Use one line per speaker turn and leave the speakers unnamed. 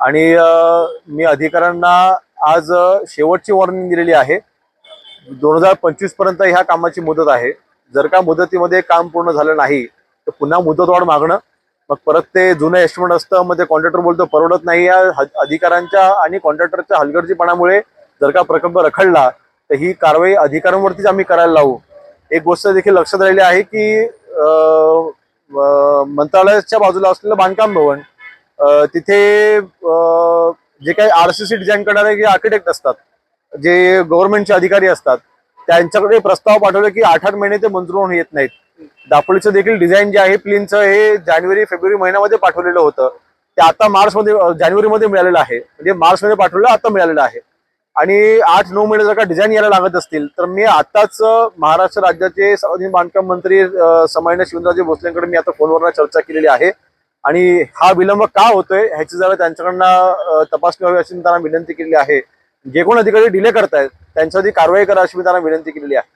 आणि मी अधिकाऱ्यांना आज शेवटची वॉर्निंग दिलेली आहे. दोन हजार पंचवीसपर्यंत ह्या कामाची मुदत आहे. जर का मुदतीमध्ये काम पूर्ण झालं नाही तर पुन्हा मुदतवाढ मागणं. मग परत ते जुनं एस्टिमेट असतं मग ते कॉन्ट्रॅक्टर बोलतो परवडत नाही या ह- अधिकाऱ्यांच्या आणि कॉन्ट्रॅक्टरच्या हलगर्जीपणामुळे जर का प्रकल्प रखडला तर ही कारवाई अधिकाऱ्यांवरतीच आम्ही करायला लावू. एक गोष्ट देखील लक्षात राहिली आहे की मंत्रालयाच्या बाजूला असलेलं बांधकाम भवन तिथे जे काही आर सी सी डिझाईन करणारे जे आर्किटेक्ट असतात जे गव्हर्नमेंटचे अधिकारी असतात त्यांच्याकडे प्रस्ताव पाठवले की आठ आठ महिने ते मंजूर होऊन येत नाहीत. दापोलीचं देखील डिझाईन जे आहे प्लिनचं हे जानेवारी फेब्रुवारी महिन्यामध्ये पाठवलेलं होतं. ते आता मार्च मध्ये जानेवारी मध्ये मिळालेलं आहे. म्हणजे मार्च मध्ये आता मिळालेलं आहे. आणि आठ नऊ महिने जर का डिझाईन यायला लागत असतील तर मी आताच महाराष्ट्र राज्याचे सार्वजनिक बांधकाम मंत्री अं, समायना शिवराजे भोसलेंकडे मी आता फोनवर चर्चा केलेली आहे. आणि हा विलंब का होतोय ह्याची जरा त्यांच्याकडनं तपासणी व्हावी अशी मी त्यांना विनंती केलेली आहे. जे कोण अधिकारी डिले करतायत त्यांच्यावरती कारवाई करा अशी मी त्यांना विनंती केलेली आहे.